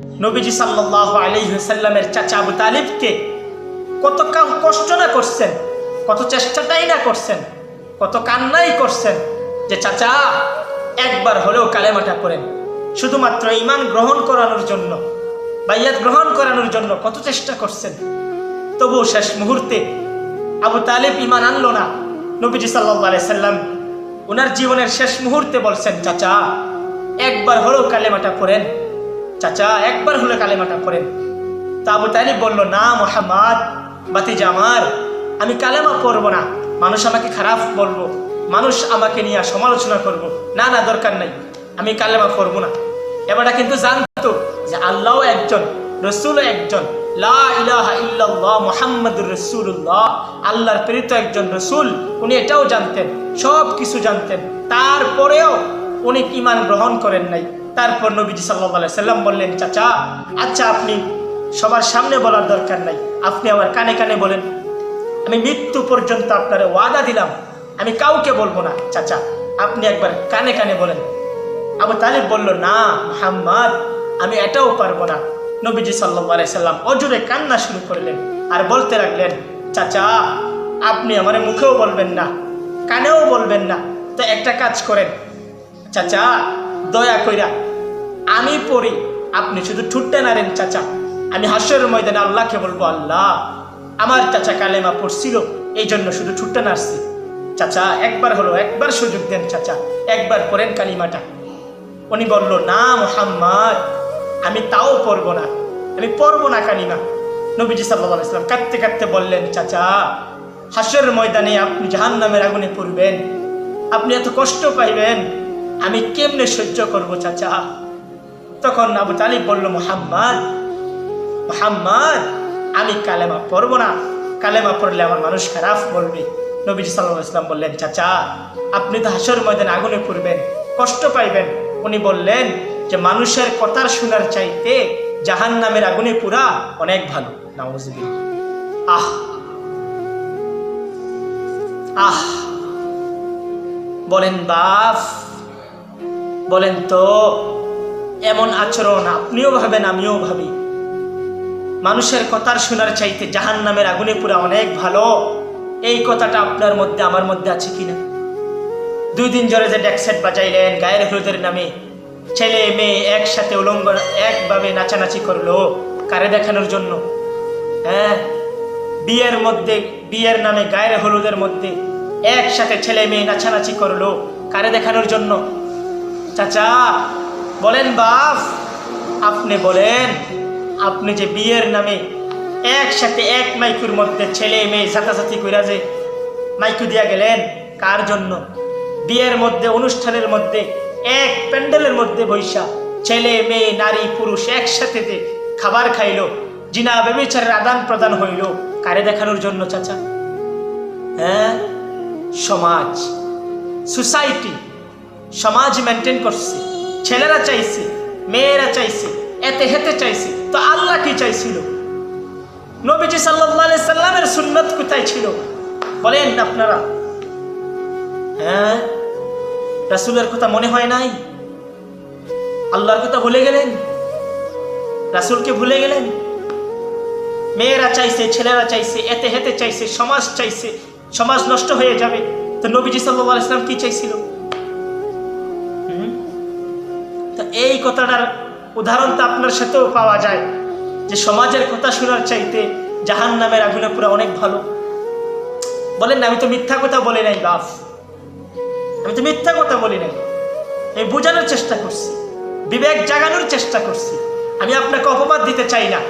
নবীজি সাল্লাহ আলিহাল্লামের চাচা আবু তালিবকে কত কাম কষ্ট না করছেন, কত চেষ্টাটাই না করছেন, কত কান্নাই করছেন যে, চাচা, একবার হলেও কালেমাটা করেন শুধুমাত্র ইমান গ্রহণ করানোর জন্য, বাইয়াত গ্রহণ করানোর জন্য কত চেষ্টা করছেন। তবুও শেষ মুহূর্তে আবু তালেব ইমান আনলো না। নবীজি সাল্লাহ সাল্লাম ওনার জীবনের শেষ মুহূর্তে বলছেন, চাচা, একবার হলেও কালেমাটা পড়েন। চাচা, একবার হলে কালেমাটা পড়েন। তা আবু তালিব বলল, না মোহাম্মদ, বাতিজা আমার, আমি কালেমা পড়ব না। মানুষ আমাকে খারাপ বলব, মানুষ আমাকে নিয়ে সমালোচনা করব। না না, দরকার নাই, আমি কালেমা পড়ব না। এবারটা কিন্তু জানতো যে আল্লাহ একজন, রসুলও একজন। আল্লাহর প্রেরিত একজন রসুল, উনি এটাও জানতেন সব কিছু জানতেন। তারপরেও উনি ইমান গ্রহণ করেন নাই। তারপর নবীজি সাল্লাহ সাল্লাম বললেন, চাচা আচ্ছা আপনি সবার সামনে বলার দরকার নাই। আপনি আমার কানে কানে বলেন। আমি মৃত্যু পর্যন্ত আপনার ওয়াদা দিলাম। আমি কাউকে বলব না। চাচা, আপনি একবার কানে কানে বলেন। আবু তালিব বলল, না, মোহাম্মদ, আমি এটাও পারব না। নবীজি সাল্লাহ সাল্লাম অজুরে কান্না শুরু করলেন আর বলতে লাগলেন, চাচা, আপনি আমার মুখেও বলবেন না, কানেও বলবেন না। তো একটা কাজ করেন। চাচা দয়া কইরা, আমি পড়ি, আপনি শুধু ঠুটতে নারেন চাচা। আমি হাস্যের ময়দানে আল্লাহকে বলব, আল্লাহ, আমার চাচা কালেমা পড়ছিল এই জন্য শুধু ঠুটতে নারছি চাচা, একবার হলো, একবার সুযোগ দেন চাচা, একবার পড়েন কালিমাটা। উনি বলল, না মোহাম্মদ, আমি তাও পড়ব না, আমি পড়ব না কালিমা। নবীজি সাল্লাহ ইসলাম কাঁদতে কাঁদতে বললেন, চাচা হাস্যের ময়দানে আপনি জাহান নামের আগুনে পড়বেন, আপনি এত কষ্ট পাইবেন আমি কেমনে সহ্য করব, চাচা? তখন আবু তালিব বলল, মোহাম্মদ মোহাম্মদ, আমি কালেমা পড়ব না। কালেমা পড়লে আমার মানুষ খারাপ বলবে। নবীজি সাল্লাহ ইসলাম বললেন, চাচা, আপনি তো হাসর ময়দানে আগুনে পড়বেন, কষ্ট পাইবেন। উনি বললেন যে, মানুষের কথার শোনার চাইতে জাহান নামের আগুনে পুরা অনেক ভালো। নাউজবিল আহ! আহ! বলেন বাপ বলেন তো, এমন আচরণ আপনিও ভাবেন, আমিও ভাবি। মানুষের কথার শোনার চাইতে জাহান নামের আগুনে পুরা অনেক ভালো। এই কথাটা আপনার মধ্যে, আমার মধ্যে আছে কিনা? দুই দিন জরে যে ডেকসেট বাজাইলেন, গায়ের হলুদের নামে, ছেলে, মেয়ে একসাথে উলঙ্গ একভাবে নাচানাচি করল, কারে দেখানোর জন্য? হ্যাঁ বিয়ের মধ্যে, বিয়ের নামে গায়ের হলুদের মধ্যে একসাথে ছেলে, মেয়ে নাচানাচি করল, কারে দেখানোর জন্য? চাচা, বলেন বাপ। আপনি বলেন, আপনি যে বিয়ের নামে একসাথে এক মাইকুর মধ্যে ছেলে মেয়ে ঝাঁতাঝাঁতি কইরা যে মাইকু দিয়া গেলেন, কার জন্য? বিয়ের মধ্যে, অনুষ্ঠানের মধ্যে, এক প্যান্ডেলের মধ্যে বৈশা ছেলে, মেয়ে, নারী, পুরুষ একসাথে খাবার খাইলো, জিনা বেবিচারের আদান প্রদান হইল। কারে দেখানোর জন্য, চাচা? হ্যাঁ? সমাজ, সোসাইটি সমাজ মেনটেন করছে। ছেলেরা চাইছে, মেয়েরা চাইছে, এতে হেতে চাইছে, তো আল্লাহ কি চাইছিল? নবীজি সাল্লাহ সাল্লামের সুন্নত কোথায় ছিল? বলেন আপনারা। হ্যাঁ? রাসুলের কথা মনে হয় নাই? আল্লাহর কথা ভুলে গেলেন? রাসুলকে ভুলে গেলেন? মেয়েরা চাইছে, ছেলেরা চাইছে, এতে হেতে চাইছে, সমাজ চাইছে, সমাজ নষ্ট হয়ে যাবে। তো নবীজি সাল্লাহ ইসলাম কি চাইছিল? তো এই কথাটার উদাহরণ তো আপনার সাথেও পাওয়া যায় যে সমাজের কথা শোনার চাইতে জাহান নামের আগুনে পুরো অনেক ভালো। বলেন না, আমি তো মিথ্যা কথা বলি নাই বাপ আমি তো মিথ্যা কথা বলি নাই। আমি বোঝানোর চেষ্টা করছি, বিবেক জাগানোর চেষ্টা করছি। আমি আপনাকে অপবাদ দিতে চাই না।